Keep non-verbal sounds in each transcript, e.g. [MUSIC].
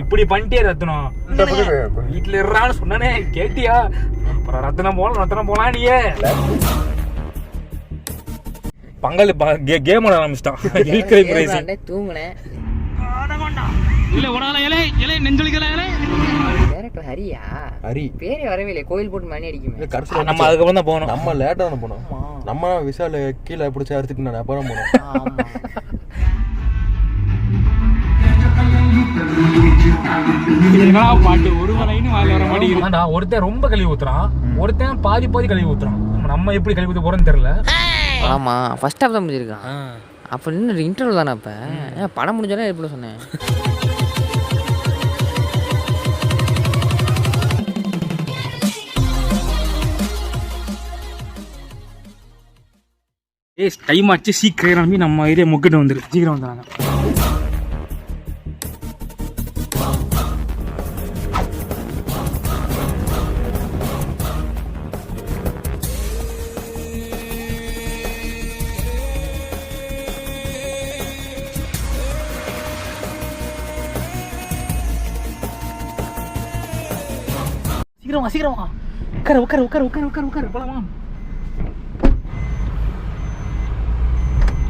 இப்படி பண்ணிட்டே ரத்னம். வீட்டுல இருறான்னு சொன்னானே கேட்டியா? அப்புறம் ரத்னம் போலாம் ரத்னம் போலாம் நீயே. பங்காளி கேம் விளாட ஆரம்பிச்சிட்டான். [LAUGHS] தூங்குனேன். இல்ல ஒரு ஆள இலை இலை நெஞ்சொலிக்கல இலை? டேரக்டர் ஹரியா? ஹரி. பேரே வரவே இல்லை கோயில் போட்டு மணி அடிக்குமே. கடைசியில் நம்ம அதுக்கப்புறம் தான் போகணும். நம்ம லேட்டாக தானே போனோம். நம்ம விசால கீழே பிடிச்சி அறுத்துட்டு நான் அப்புறம் போனோம். என்னடா பாட்டு ஒரு லைன் வாயில வர மாட்டேங்குது ஒருத்தன் ரொம்ப கழுவி ஊத்துறான். ஒருத்தன் பாதி பாதி கழுவி ஊத்துறான். நம்ம- எப்படி கழுவி ஊத்த போறோம்னு தெரியல. ஆமா ஃபர்ஸ்ட் ஹாஃப் தான் முடிஞ்சிருக்கான். அப்போ இன்னும் இன்டர்வல் தானே அப்போ? ஏன் படம் முடிஞ்சாலே எப்படி சொன்னேன்? ஏய் டைம் ஆச்சு சீக்கிரம் நம்ம ஏரியா முக்கிட்ட வந்துரு. சீக்கிரம் வந்துடுறாங்க சீக்கிரம் சீக்கிரம் உட்கார உட்கார உட்கார உட்கார உட்கார உட்கார. போலாமா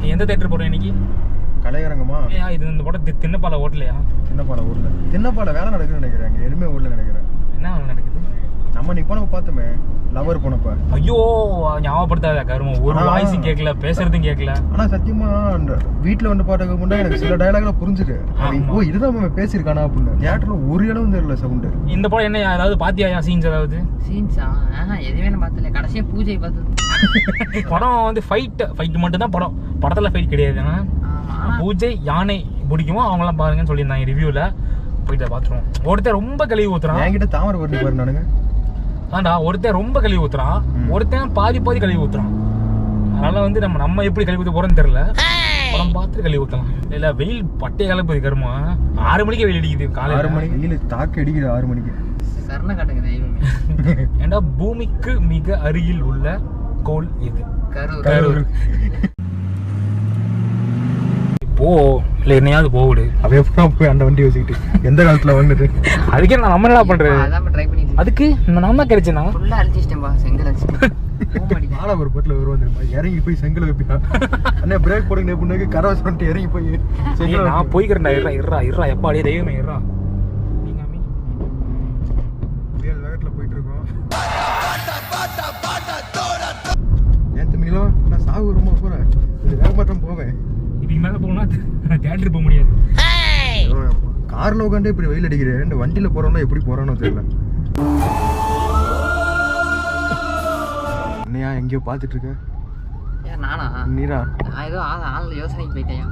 நீ எந்த தேட்டர் போற இன்னைக்கு? கலையரங்கமா? ஏன் இது இந்த படம் தின்னப்பாலை ஓட்டலையா தின்னப்பாலை ஊர்ல தின்னப்பாலை வேலை நடக்குதுன்னு நினைக்கிறேன் அங்கே எருமே ஊர்ல நினைக்கிறேன். என்ன நடக்குது? நம்ம நீ போனப்ப பார்த்தோமே லவர் போனப்ப. ஐயோ ஞாபகப்படுத்தாத கருமம் ஒரு வாய்ஸும் கேட்கல பேசுறதும் கேட்கல ஆனா சத்தியமா அந்த வீட்டுல வந்து பாட்டுக்கு முன்னாடி எனக்கு சில டயலாக்ல புரிஞ்சுது. ஓ இதுதான் அவன் பேசியிருக்கானா அப்படின்னு. தியேட்டர்ல ஒரு இடம் தெரியல சவுண்டு இந்த படம் என்ன ஏதாவது பாத்தியா சீன்ஸ் ஏதாவது? சீன்ஸா எதுவுமே நான் பார்த்தல கடைசியாக பூஜை பார்த்தது. [LAUGHS] படம் வந்து ஃபைட் ஃபைட் மட்டும் தான் படம். படத்துல ஃபைட் கிடையாது. பூஜை யானை பிடிக்குமோ அவங்களாம் பாருங்கன்னு சொல்லியிருந்தாங்க ரிவ்யூல போயிட்டு பாத்துருவோம் ஒருத்தன் ரொம்ப கழுவி ஊத்துறான். என்கிட்ட தாமரை பண்ணி பாரு ஆண்டா ஒருத்தன் ரொம்ப கழுவி ஊத்துறான். ஒருத்தன் பாதி பாதி கழுவி ஊத்துறான். அதனால வந்து நம்ம நம்ம எப்படி கழுவி ஊத்த போறோம்னு தெரியல. படம் பார்த்து கழுவி ஊத்தலாம். இல்ல வெயில் பட்டை கலப்புது கருமா? ஆறு மணிக்கு வெயில் அடிக்குது ஆறு காலையில மணிக்கு வெயில் தாக்கு அடிக்குது ஆறு மணிக்கு. காட்டுங்க தெய்வமே. ஏண்டா பூமிக்கு மிக அருகில் உள்ள கோள் இது கரூர். கரூர் போ இல்ல என்னையாவது போவிடு. அவன் எப்பறம் போய் அந்த வண்டி வச்சுக்கிட்டு. எந்த காலத்துல வந்துட்டு அதுக்கே நான் நம்ம என்ன பண்ணிட்டு அதுக்கு நான் தான் கிடைச்சேனா? ஃபுல்லாக அழிச்சிட்டேன்பா செங்கல் அழிச்சிட்டேன். ஆள [LAUGHS] ஒரு பட்டில வருவோம் தெரியுமா இறங்கி போய் செங்கல் வைப்பியா அண்ணே பிரேக் போடுங்க பொண்ணுக்கு. கரவை சொல்லிட்டு இறங்கி போய் செங்கல் நான். போய்க்கிறேன்டா இருறா இருறா இருறா எப்பா அடியே தெய்வமே இருறா தியேட்டர் போக முடியாது. கார்ல உட்காந்து இப்படி வெயில் அடிக்கிறேன் இந்த வண்டியில போறோம்னா எப்படி போறானோ தெரியல. என்னையா எங்கேயோ பார்த்துட்டு இருக்க? ஏன் நானா? நீரா? நான் ஏதோ ஆள் யோசனைக்கு போயிட்டேன்.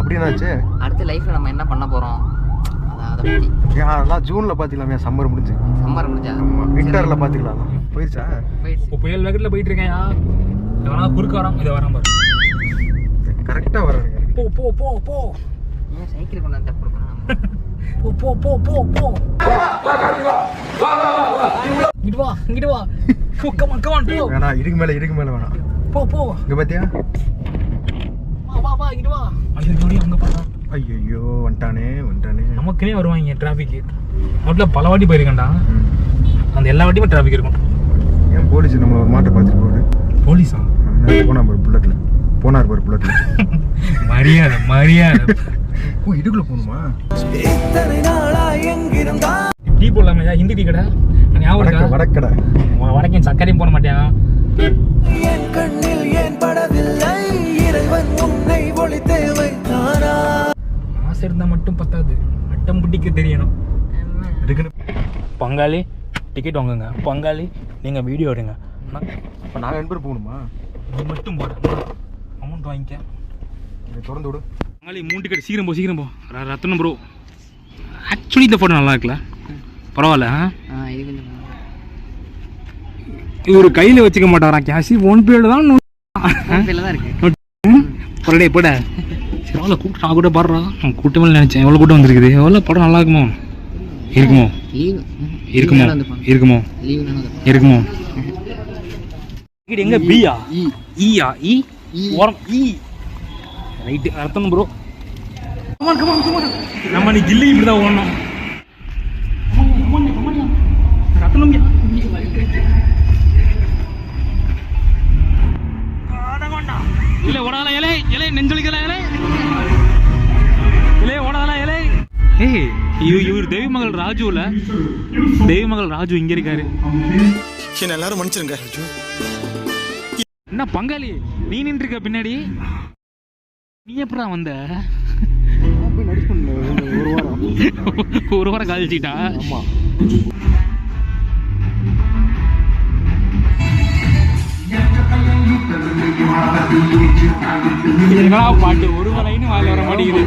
அப்படின்னாச்சு அடுத்த லைஃப்ல நம்ம என்ன பண்ண அதெல்லாம் ஜூன்ல பாத்துக்கலாமே சம்மர் முடிஞ்சு. சம்மர் முடிஞ்சா? விண்டர்ல பாத்துக்கலாம் போயிருச்சா? இப்போ புயல் வேகத்துல போயிட்டு இருக்கேன்யா எவனா குறுக்க வரான் இதை வரான் பாரு. கரெக்டா வரானுங்க போ போ போ போ. ஏன் சைக்கிள் கொண்டு வந்து தப்பு போ போ போ போ போ. இங்கிட்டு வா இங்கிட்டு வா. கமான் கமான் போ. வேணாம் இதுக்கு மேல இதுக்கு மேல வேணாம். போ போ. இங்க பாத்தியா? வா வா வா இங்கிட்டு வா. ஐயோ ஜோடி அங்க பாத்தா. ஐயோ வந்துட்டானே வந்துட்டானே. நமக்குனே வருவாங்க டிராஃபிக் ரோட்ல பல வாட்டி போயிருக்கேன்டா. அந்த எல்லா வாட்டியுமே டிராஃபிக் இருக்கும். ஏன் போலீஸ் நம்மள ஒரு மாட்டை பார்த்துட்டு போகுது? போலீஸா? போனா புல்லட்ல போனார் பாரு புல்லட்ல மரியாதை மரியாதை. ஓ இதுக்குள்ள போகணுமா? டீ போடலாமையா ஹிந்தி டீ கடை? ஞாபகம் வடக்க இருக்கா? வடக்கடை வடக்கேன் சர்க்கரையும் போட மாட்டேன் ஆசை இருந்தா மட்டும் பத்தாது. அட்டம் பிடிக்க தெரியணும். பங்காளி டிக்கெட் வாங்குங்க. பங்காளி நீங்க வீடியோ எடுங்க. இப்போ நாங்கள் ரெண்டு பேரும் போகணுமா? நீ மட்டும் போட அமௌண்ட் வாங்கிக்க. இதை திறந்து விடு. பங்காளி மூணு டிக்கெட் சீக்கிரம் போ சீக்கிரம் போ. ர- ரத்தனம் ப்ரோ ஆக்சுவலி இந்த ஃபோட்டோ நல்லா இருக்குல்ல பரவாயில்ல ஆ? ஆ இது கொஞ்சம் இவரு கையில வச்சுக்க மாட்டாரா? கேஷ் ஒன் பேர்ல தான் நோ- ஃபோன்பேல தான் இருக்கு. போடா போட. சரி எவ்வளோ கூட்டம் நான் கூட பாடுறா. நான் கூட்டமே நினைச்சேன். எவ்வளோ கூட்டம் வந்திருக்குது? எவ்வளோ படம் நல்லா இருக்குமோ? இருக்குமோ? இருக்குமோ? இருக்குமோ [LAUGHS] இருக்குமோ எங்க பியா இ ஈயா இ ஈ. ஓரம் இ ரைட்டு ப்ரோ நம்ம நீ ஜில்லி இப்படி தான் ஓடணும். ரத்தனம் இல்லை ஓடாதா இலை. இலை நெஞ்சலிக்கலாம் இலை. இலே ஓடாதா இலை. ஏய் இவர் இவர் தேவி மகள் ராஜுல. தேவி மகள் ராஜு இங்க இருக்காரு. எல்லாரும் மன்னிச்சிருங்க. என்ன பங்காளி? நீ நின்று இருக்க பின்னாடி? நீ எப்படா வந்த? ஒரு [LAUGHS] வாரம் ஒரு வாரம் கழிச்சிட்டா? ஆமா. என்னடா பாட்டு ஒரு லைன் வாயில வர மாட்டேங்குது?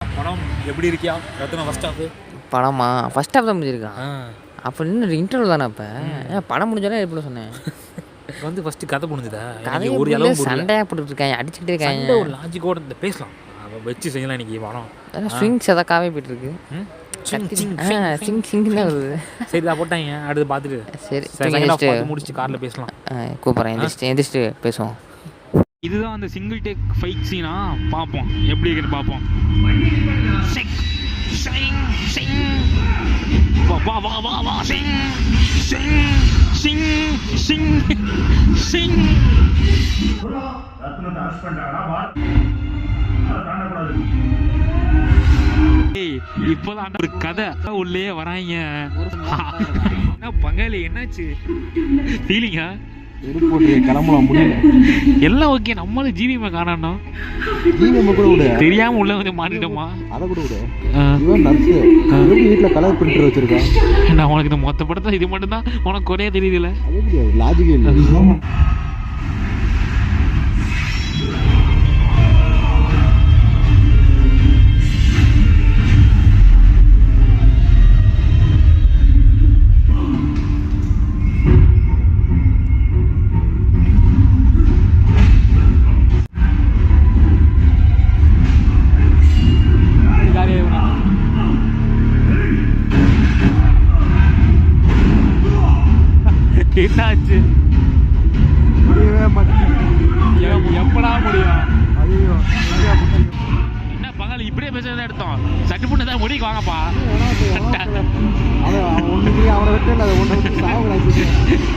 படம் எப்படி இருக்கியா? ரத்னா ஃபர்ஸ்ட் ஹாஃப் படமா? ஃபர்ஸ்ட் ஹாஃப் தான் முடிஞ்சிருக்கான். அப்போ இன்னும் இன்டர்வல் தானே அப்போ? ஏன் படம் முடிஞ்சாலே எப்படி சொன்னேன். [LAUGHS] வந்து ஃபர்ஸ்ட் கதை முடிஞ்சதா? கதையை ஒரு அளவு. சண்டையாக போட்டுட்டு இருக்காங்க அடிச்சுக்கிட்டே சண்டை இருக்காங்க ஒரு லாஜிக்கோட இந்த பேசலாம். வச்சு செய்யலாம் இன்னைக்கு படம். ஸ்விங் செதக்காவே போயிட்டு இருக்கு சிங், ஆ, சிங் தான் வருது. சரி தான் போட்டாங்க அடுத்து பார்த்துட்டு. சரி முடிச்சு காரில் பேசலாம். கூப்பிட்றேன் எந்திரிச்சிட்டு எந்திரிச்சிட்டு பேசுவோம். இதுதான் அந்த சிங்கிள் டேக் ஃபைட் சீனா பார்ப்போம். எப்படி இருக்குன்னு பார்ப்போம். சிங், சிங், சிங். வா வா வா வா வா சிங் சிங் சிங் சிங் சிங் ஏய், இப்போதான் ஒரு கதை. உள்ளே வராங்க. என்ன பங்காளி என்னாச்சு? ஃபீலிங்கா கிளம்பலாம் முடியல. எல்லாம் ஓகே நம்மளும் ஜீவியமா காணணும் நம்ம கூட விடு. தெரியாம உள்ள வந்து மாட்டிட்டோமா? அதை கூட விடு. இவன் நர்ஸ். வீட்டில் கலர் பிரிண்டர் வச்சிருக்கான் நான் உனக்கு இந்த மொத்த படத்தை இது மட்டும் தான் உனக்கு குறைய தெரியுதுல்ல. லாஜிக்கே இல்லை.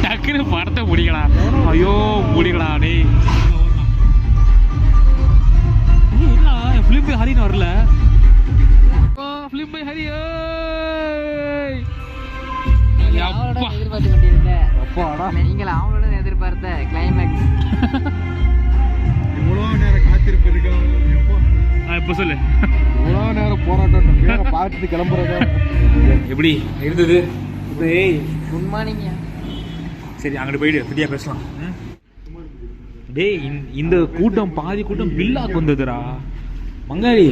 டக்குன்னு படத்தை முடிக்கலாம் ஐயோ முடிக்கலாம் டேய். ஏய், என்னடா ஃபிலிம் பை ஹரின்னு வரல. ஃபிலிம் பை ஹரி எதிர்பார்த்து கொண்டிருந்தேன் அப்பாடா. நீங்கள் அவங்களோட எதிர்பார்த்த கிளைமேக்ஸ் இவ்வளோ நேரம் காத்திருப்பு இருக்கா எப்போ? ஆ, இப்போ சொல்லு. இவ்வளோ நேரம் போராட்டம் பேரை பார்த்துட்டு கிளம்புறதா? எப்படி? இருந்தது? ஏய் குட் மார்னிங் சரி அங்கிட்டு போயிடு ஃப்ரீயாக பேசலாம்? டேய் இந்த- கூட்டம் பாதி கூட்டம் பில்லாக்கு வந்ததுடா. பங்காளி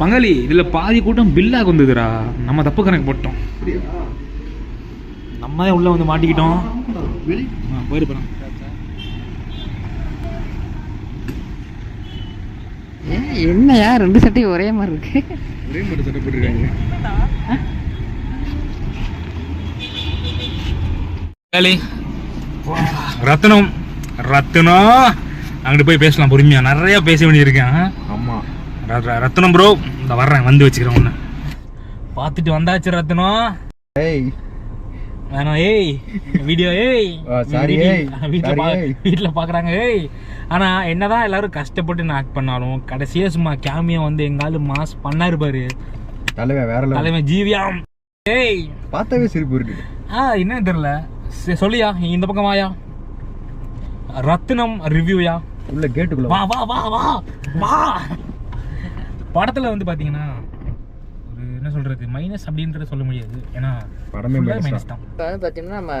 பங்காளி இதுல பாதி கூட்டம் பில்லாக்கு வந்ததுடா. நம்ம தப்பு கணக்கு போட்டோம். நம்ம தான் உள்ள வந்து மாட்டிக்கிட்டோம். ஆ, போயிரு போலாம் என்னையா ரெண்டு சட்டையும் ஒரே மாதிரி இருக்கு. ஒரே மட்டும் சட்டை போட்டுருக்காங்க. ரத்னம் ரத்னம் அங்கிட்டு போய் பேசலாம் பொறுமையா. நிறைய பேச வேண்டியிருக்கேன். ஆமா. ரத்னம் ப்ரோ இந்த வர்றேன் வந்து வச்சுக்கிறேன் ஒன்று பார்த்துட்டு வந்தாச்சு ரத்னம் ஏய். வேணாம் ஏய். வீடியோ ஏய். ஏய். வீட்டில் பார்க்குறாங்க ஏய். ஆனால் என்னதான் எல்லாரும் கஷ்டப்பட்டு நான் ஆக்ட் பண்ணாலும் கடைசியாக சும்மா கேமியா வந்து எங்காலு மாஸ் பண்ணாரு பாரு. தலைவன் வேற. தலைமை ஜீவியாம். ஏய். பார்த்தாவே சிரிப்பு இருக்கு ஆ என்னன்னு தெரியல. சரி, சொல்லியா இந்த பக்கம் வாயா ரத்னம் ரிவ்யூயா உள்ள கேட்டுக்குள்ள வா வா வா வா வா. படத்துல வந்து பாத்தீங்கன்னா ஒரு என்ன சொல்றது? மைனஸ் அப்படின்றத சொல்ல முடியாது. ஏன்னா படமே மைனஸ் தான். இப்போ வந்து பார்த்தீங்கன்னா நம்ம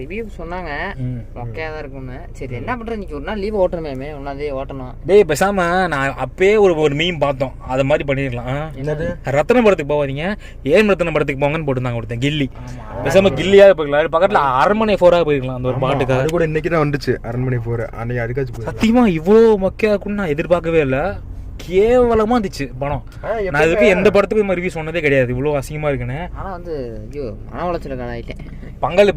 ரிவ்யூ சொன்னாங்க. ம். மொக்கையாக தான் இருக்கும்னு. சரி என்ன பண்ணுறது இன்னைக்கு ஒரு நாள் லீவ் ஓட்டணுமே ஒன்றாந்தே ஓட்டணும். டேய் பேசாம நான் அப்பயே ஒரு ஒரு மீம் பார்த்தோம். அதை மாதிரி பண்ணிடலாம் என்னது? ரத்தன படத்துக்கு போவாதீங்க ஏன் ரத்தன படத்துக்கு போங்கன்னு போட்டுருந்தாங்க ஒருத்தன் கில்லி. பேசாம கில்லியா போயிருக்கலாம் பக்கத்துல அரண்மனை ஃபோரா போயிருக்கலாம் அந்த ஒரு பாட்டுக்கு. அது கூட இன்னைக்கு தான் வந்துச்சு அரண்மனை போற அன்னைக்கு அதுக்காச்சும் போய் சத்தியமா இவ்வளோ மொக்கையா இருக்கும்னு நான் எதிர்பார்க்கவே இல்லை. கேவலமா இருந்துச்சு படம். நான் இதுக்கு எந்த படத்துக்கும் இந்த மாதிரி ரிவ்யூ சொன்னதே கிடையாது. இவ்வளோ அசிங்கமா இருக்குன்னு. ஆனால் வந்து ஐயோ மன உளைச்சலுக்கான ஆகிட்டேன் பங்காளி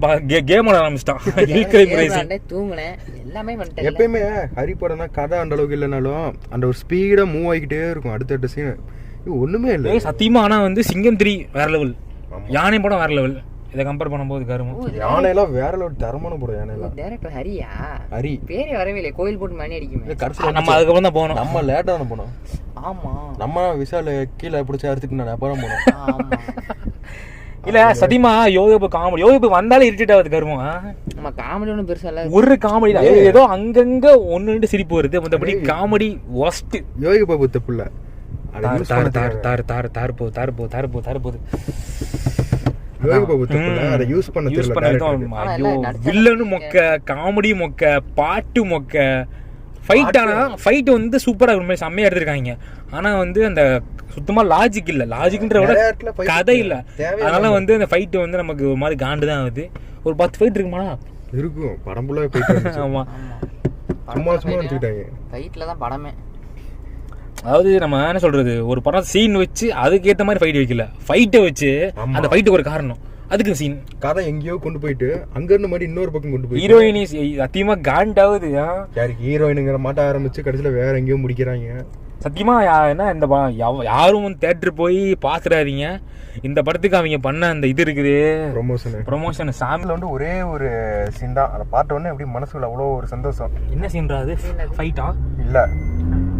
கேம் ஆட ஆரம்பிச்சிட்டான். ஹில் ரேசிங் தூங்கினேன் எல்லாமே பண்ணிட்டேன் எப்பயுமே ஹரி படம்னா கதை அந்த அளவுக்கு இல்லைனாலும் அந்த ஒரு ஸ்பீடா மூவ் ஆகிக்கிட்டே இருக்கும் அடுத்தடுத்த சீன் இது ஒண்ணுமே இல்லை. ஏய் சத்தியமா ஆனா வந்து சிங்கம் த்ரீ வேற லெவல் யானை படம் வேற லெவல் இதை கம்பேர் பண்ணும்போது கருமம். யானையெல்லாம் வேற ஒரு தரமான படம் யானையெல்லாம். டேரக்டர் ஹரியா? ஹரி. பேரே வரவே இல்லை கோயில் போட்டு மணி அடிக்குமே. கடைசியில் நம்ம அதுக்கப்புறம் தான் போனோம் நம்ம லேட்டாக தானே போனோம். ஆமா. நம்ம விஷால் கீழே பிடிச்சி அறுத்துட்டு நான் அப்புறம் போனோம். ஆமா. இல்ல சத்தியமா யோகப்பு காமெடி யோகப்பு வந்தாலே இரிட்டேட் ஆகுது கருமம் நம்ம காமெடி ஒன்றும் பெருசா இல்ல. ஒரு காமெடி ஏதோ அங்கங்க ஒன்னு ரெண்டு சிரிப்பு வருது. மற்றபடி காமெடி ஒஸ்ட் யோகி பாபு தப்புல தார் தார் தார். தார் தார் தார் போ தார் போ தார் போ தார் போகுது. அதை யூஸ் பண்ண யூஸ் தெரியல பண்ணதும் ஐயோ வில்லனு மொக்க காமெடி மொக்க பாட்டு மொக்க. ஃபைட் ஆனா ஃபைட் வந்து சூப்பரா உண்மை செம்மையா எடுத்திருக்காங்க. ஆனா வந்து அந்த சுத்தமா லாஜிக் இல்ல. லாஜிக்ன்ற விட கதை இல்ல. அதனால வந்து அந்த ஃபைட் வந்து நமக்கு ஒரு மாதிரி காண்டு தான் ஆகுது. ஒரு பத்து ஃபைட் இருக்குமா? இருக்கும். படம் ஃபுல்லாக போயிட்டு இருந்துச்சு. ஆமா. சும்மா சும்மா நினச்சிக்கிட்டாங்க ஃபைட்ல தான் படமே. அதாவது நம்ம என்ன சொல்றது ஒரு படம் சீன் வச்சு அதுக்கேத்த மாதிரி ஃபைட் வைக்கல. ஃபைட்டை வச்சு. அந்த ஃபைட்டுக்கு ஒரு காரணம். அதுக்கு சீன் கதை எங்கேயோ கொண்டு போயிட்டு அங்க இருந்து மாதிரி இன்னொரு பக்கம் கொண்டு போய் ஹீரோயினி சத்தியமா காண்டாகுது ஆ? யாருக்கு ஹீரோயினுங்கிற மாட்ட ஆரம்பிச்சு கடைசியில வேற எங்கேயோ முடிக்கிறாங்க. சத்தியமா யா- என்ன இந்த படம் யாரும் தேட்டர் போய் பாத்துறாதீங்க. இந்த படத்துக்கு அவங்க பண்ண அந்த இது இருக்குது. ப்ரொமோஷனு ப்ரொமோஷன் சாமி அதில் வந்து ஒரே ஒரு சீன் தான். அதை பார்த்த உடனே எப்படி மனசுல அவ்வளோ ஒரு சந்தோஷம். என்ன சீன்ரா அது? ஃபைட்டா இல்ல.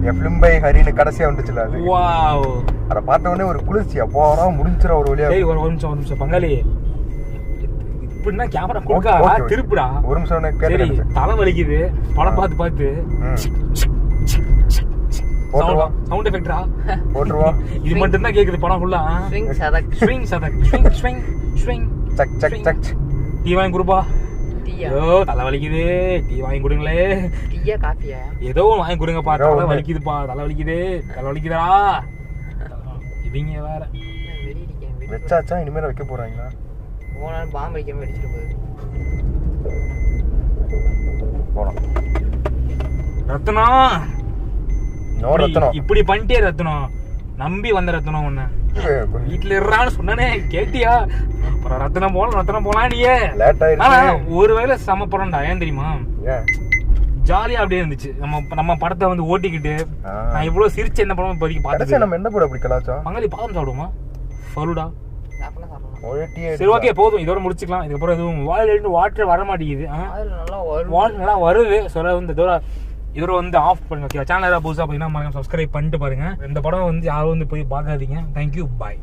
என் ஃபிலிம் பை ஹரின்னு கடைசியா வந்துச்சுல அது. வாவ் அதை பார்த்த உடனே ஒரு குளிர்ச்சியா போறோம் முடிஞ்சிடும் ஒரு வழியா. டேய் ஒரு ஒரு நிமிஷம் ஒரு நிமிஷம் பங்காளி. இப்படின்னா கேமரா கொடுக்கா? Okay, okay. திருப்புடா. ஒரு நிமிஷம் உனக்கு கேட்டு தலை வலிக்குது. படம் பார்த்து பார்த்து. சவுண்ட் எஃபெக்டா போட்டுருவா. [LAUGHS] இது மட்டும் தான் கேக்குது படம் ஃபுல்லா ஸ்விங் சதக் ஸ்விங் சதக் ஸ்விங் ஸ்விங் ஸ்விங் சக் சக் சக் வாங்கி கொடுப்பா. டீயா? ஐயோ தலை வலிக்குது. டீ வாங்கி கொடுங்களே. டீயா காஃபியா? ஏதோ ஒன்று வாங்கி கொடுங்கப்பா தலை. வலிக்குதுப்பா. தலை வலிக்குது. தலை வலிக்குதா? இவங்க வேற. வச்சாச்சா? இனிமேல் வைக்க போறாங்களா? போனாலும் பாம்பு அடிக்காம வெடிச்சிட்டு போகுது. போலாம். ரத்னம். இப்படி- பண்ணிட்டே ரத்னம். நம்பி வந்த ரத்னம் ஒண்ணு. வீட்டுல இருறான்னு சொன்னானே கேட்டியா? அப்புறம் ரத்னம் போலாம் ரத்னம் போலாம் நீயே. ஒருவேளை செம படம்டா ஏன் தெரியுமா? ஜாலியா அப்படியே இருந்துச்சு. நம்ம நம்ம படத்தை வந்து ஓட்டிக்கிட்டு. நான் இவ்வளவு சிரிச்சு என்ன படம் இப்போதைக்கு பார்த்தது நம்ம என்ன போட அப்படி கலாச்சோம் பங்காளி பாதம் சாப்பிடுமா ஃபலுடா சாப்பிடலாம் சாப்பிடலாம் ஒரே டீ சரி ஓகே போதும். இதோட முடிச்சுக்கலாம். இதுக்கப்புறம் எதுவும் வாயிலிருந்து வாட்டர் வர மாட்டேங்குது அதில் நல்லா வரும் வால் நல்லா வருது. சொல்ல வந்து இதோட இவரை வந்து ஆஃப் பண்ணுங்க. சேனல் ஏதாவது புதுசாக பார்த்தீங்கன்னா மறக்காம சப்ஸ்கிரைப் பண்ணிட்டு பாருங்க. இந்த படம் வந்து யாரும் வந்து போய் பார்க்காதீங்க. Thank you bye